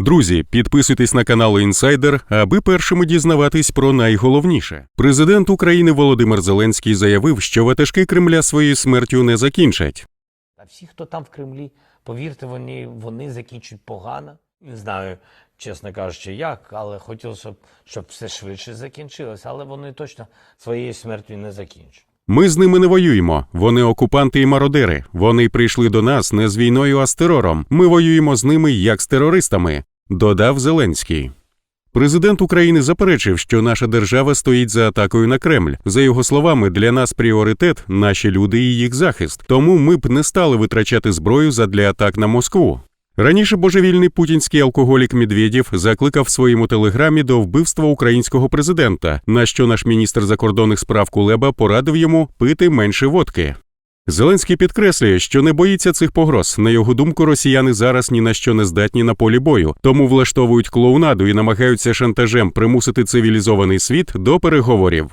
Друзі, підписуйтесь на канал Інсайдер, аби першими дізнаватись про найголовніше. Президент України Володимир Зеленський заявив, що ватажки Кремля своєю смертю не закінчать. А всі, хто там в Кремлі, повірте, вони, вони закінчать погано. Не знаю, чесно кажучи, як, але хотілося, щоб, щоб все швидше закінчилось, але вони точно своєю смертю не закінчать. Ми з ними не воюємо. Вони окупанти і мародери. Вони прийшли до нас не з війною, а з терором. Ми воюємо з ними як з терористами, додав Зеленський. Президент України заперечив, що наша держава стоїть за атакою на Кремль. За його словами, для нас пріоритет наші люди і їх захист. Тому ми б не стали витрачати зброю задля атак на Москву. Раніше божевільний путінський алкоголік Медведєв закликав в своєму телеграмі до вбивства українського президента, на що наш міністр закордонних справ Кулеба порадив йому пити менше водки. Зеленський підкреслює, що не боїться цих погроз. На його думку, росіяни зараз ні на що не здатні на полі бою, тому влаштовують клоунаду і намагаються шантажем примусити цивілізований світ до переговорів.